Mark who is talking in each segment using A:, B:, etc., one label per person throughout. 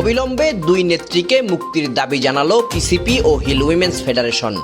A: অবিলম্বে দুই নেত্রীকে মুক্তির দাবি জানালো পিসিপি ও হিল উইমেন্স ফেডারেশন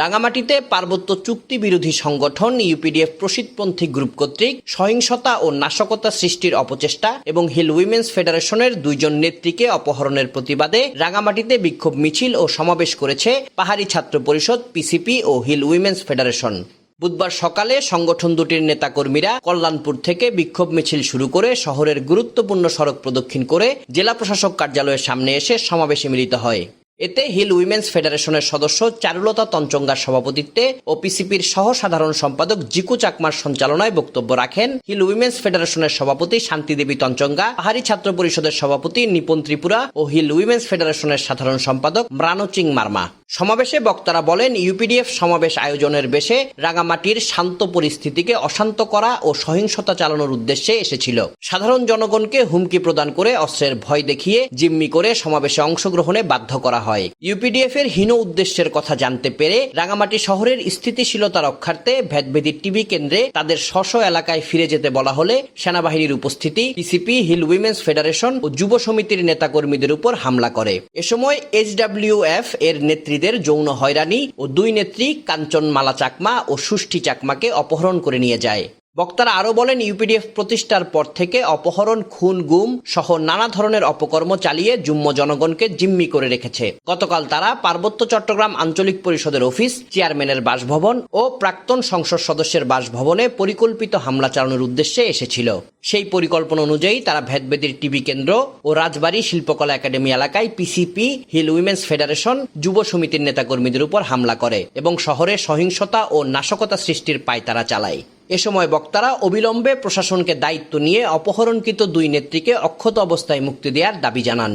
A: রাঙামাটিতে পার্বত্য চুক্তি বিরোধী সংগঠন ইউপিডিএফ প্রসিদপন্থী গ্রুপ কর্তৃক সহিংসতা ও নাশকতা সৃষ্টির অপচেষ্টা এবং হিল উইমেন্স ফেডারেশনের দুইজন নেত্রীকে অপহরণের প্রতিবাদে রাঙামাটিতে বিক্ষোভ মিছিল ও সমাবেশ করেছে পাহাড়ি ছাত্র পরিষদ পিসিপি ও হিল উইমেন্স ফেডারেশন বুধবার সকালে সংগঠন দুটির নেতাকর্মীরা কল্যাণপুর থেকে বিক্ষোভ মিছিল শুরু করে শহরের গুরুত্বপূর্ণ সড়ক প্রদক্ষিণ করে জেলা প্রশাসক কার্যালয়ের সামনে এসে সমাবেশে মিলিত হয় এতে হিল উইমেন্স ফেডারেশনের সদস্য চারুলতা তঞ্চঙ্গার সভাপতিত্বে ও পিসিপির সহ সাধারণ সম্পাদক জিকু চাকমার সঞ্চালনায় বক্তব্য রাখেন হিল উইমেন্স ফেডারেশনের সভাপতি শান্তিদেবী তঞ্চঙ্গা পাহাড়ি ছাত্র পরিষদের সভাপতি নিপন ত্রিপুরা ও হিল উইমেন্স ফেডারেশনের সাধারণ সম্পাদক মানো চিং মার্মা সমাবেশে বক্তারা বলেন ইউপিডিএফ সমাবেশ আয়োজনের বেশে রাঙামাটির শান্ত পরিস্থিতিকে অশান্ত করা ও সহিংসতা চালানোর উদ্দেশ্যে এসেছিল সাধারণ জনগণকে হুমকি প্রদান করে অস্ত্রের ভয় দেখিয়ে জিম্মি করে সমাবেশে অংশগ্রহণে বাধ্য করা হয় ইউপিডিএফ এর হীন উদ্দেশ্যের কথা জানতে পেরে রাঙামাটি শহরের স্থিতিশীলতা রক্ষার্থে ভেদভেদি টিভি কেন্দ্রে তাদের স্ব এলাকায় ফিরে যেতে বলা হলে সেনাবাহিনীর উপস্থিতি পিসিপি হিল উইমেন্স ফেডারেশন ও যুব সমিতির নেতাকর্মীদের উপর হামলা করে এ সময় এইচডাব্লিউএফ এর নেতৃত্ব নেত্রীদের যৌন হয়রানি ও দুই নেত্রী কাঞ্চনমালা চাকমা ও সুষ্ঠী চাকমাকে অপহরণ করে নিয়ে যায় বক্তারা আরও বলেন ইউপিডিএফ প্রতিষ্ঠার পর থেকে অপহরণ খুন গুম সহ নানা ধরনের অপকর্ম চালিয়ে জুম্ম জনগণকে জিম্মি করে রেখেছে গতকাল তারা পার্বত্য চট্টগ্রাম আঞ্চলিক পরিষদের অফিস চেয়ারম্যানের বাসভবন ও প্রাক্তন সংসদ সদস্যের বাসভবনে পরিকল্পিত হামলা চালানোর উদ্দেশ্যে এসেছিল সেই পরিকল্পনা অনুযায়ী তারা ভেদবেদীর টিভি কেন্দ্র ও রাজবাড়ী শিল্পকলা একাডেমি এলাকায় পিসিপি হিল উইমেন্স ফেডারেশন যুব সমিতির নেতাকর্মীদের উপর হামলা করে এবং শহরে সহিংসতা ও নাশকতা সৃষ্টির পায় তারা চালায় এ সময় বক্তারা অবিলম্বে প্রশাসনকে দায়িত্ব নিয়ে অপহরণকৃত দুই নেত্রীকে অক্ষত অবস্থায় মুক্তি দেওয়ার দাবি জানান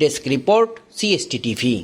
B: ডেস্ক রিপোর্ট সিএসটি টিভি